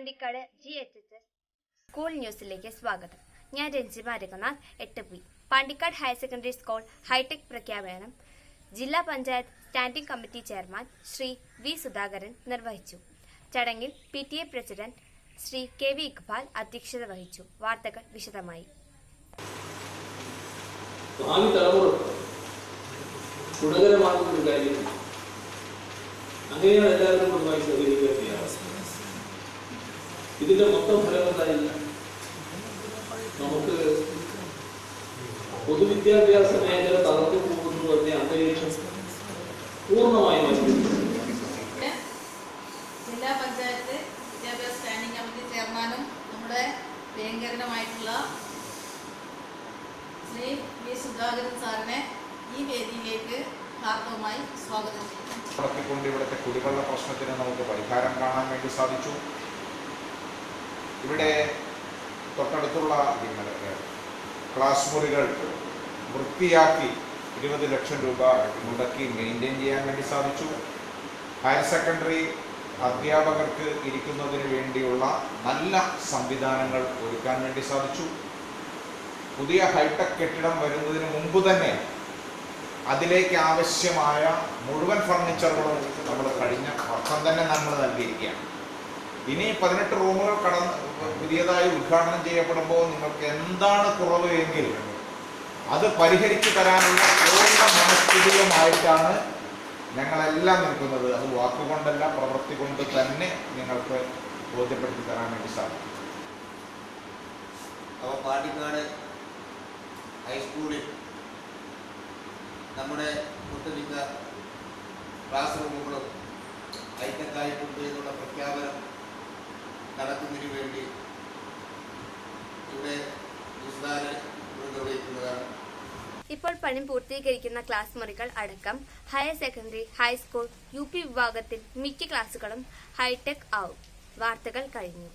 Pandikkad G H H S school ന്യൂസിലേക്ക് സ്വാഗതം. ഞാൻ രഞ്ജിമ രഘുനാഥ് എട്ട് P. Pandikkad higher secondary school hitech പ്രഖ്യാപനം. ജില്ലാ panchayat standing committee chairman Shri V Sudhakaran നിർവഹിച്ചു. ചടങ്ങിൽ P T A president Shri K V Iqbal അധ്യക്ഷത വഹിച്ചു. വാർത്തകൾ വിശദമായി. ഗുണകരമാകുന്ന ഒരു കാര്യം. അങ്ങനെയാണ് എല്ലാവരും പൊതുവായി സഹകരിക്കുക ചെയ്യാറ് ഇതിന്റെ മൊത്തം ഫലം എന്തായി? നമുക്ക് പൊതുവിദ്യാഭ്യാസ മേഖല തകർത്തു പോകുന്നു എന്ന അന്തരീക്ഷം പൂർണമായും മാറ്റി ജില്ലാ പഞ്ചായത്ത് വിദ്യാഭ്യാസ സ്റ്റാൻഡിംഗ് കമ്മിറ്റി ചെയർമാനും നമ്മുടെ പ്രിയങ്കരനുമായിട്ടുള്ള ശ്രീ വി സുധാകരൻ സാറിനെ ഈ വേദിയിലേക്ക് ഹാർദവുമായി സ്വാഗതം ചെയ്യുന്നു. നടത്തിക്കൊണ്ട് ഇവിടുത്തെ കുടിവെള്ള പ്രശ്നത്തിന് നമുക്ക് പരിഹാരം കാണാൻ വേണ്ടി സാധിച്ചു. ഇവിടെ തൊട്ടടുത്തുള്ള ക്ലാസ് മുറികൾ വൃത്തിയാക്കി ഇരുപത് ലക്ഷം രൂപ മുടക്കി മെയിന്റെയിൻ ചെയ്യാൻ വേണ്ടി സാധിച്ചു. ഹയർ സെക്കൻഡറി അധ്യാപകർക്ക് ഇരിക്കുന്നതിന് വേണ്ടിയുള്ള നല്ല സംവിധാനങ്ങൾ ഒരുക്കാൻ വേണ്ടി സാധിച്ചു. പുതിയ ഹൈടെക് കെട്ടിടം വരുന്നതിന് മുമ്പ് തന്നെ അതിലേക്ക് ആവശ്യമായ മുഴുവൻ ഫർണിച്ചറുകളും നമ്മൾ കഴിഞ്ഞ വർഷം തന്നെ നമ്മൾ നൽകിയിരിക്കുകയാണ്. ഇനി പതിനെട്ട് റൂമുകൾ കടന്ന് പുതിയതായി ഉദ്ഘാടനം ചെയ്യപ്പെടുമ്പോൾ നിങ്ങൾക്ക് എന്താണ് കുറവ് എങ്കിൽ അത് പരിഹരിച്ചു തരാനുള്ള പൂർണ മനസ്ഥിതിയുമായിട്ടാണ് ഞങ്ങളെല്ലാം നിൽക്കുന്നത്. അത് വാക്കുകൊണ്ടല്ല പ്രവൃത്തി കൊണ്ട് തന്നെ നിങ്ങൾക്ക് ബോധ്യപ്പെടുത്തി തരാൻ വേണ്ടി സാധിക്കും. അപ്പൊ പാണ്ടിക്കാട് ഹൈസ്കൂളിൽ നമ്മുടെ ക്ലാസ് റൂമുകളും ഐറ്റക്കായി പ്രഖ്യാപനം നടത്തുന്നതിന് വേണ്ടി ഇവിടെ ഇപ്പോൾ പണി പൂർത്തീകരിക്കുന്ന ക്ലാസ് മുറികൾ അടക്കം higher secondary high school U P വിഭാഗത്തിൽ മിക്ക ക്ലാസുകളും ഹൈടെക് ആവും. വാർത്തകൾ കഴിഞ്ഞു.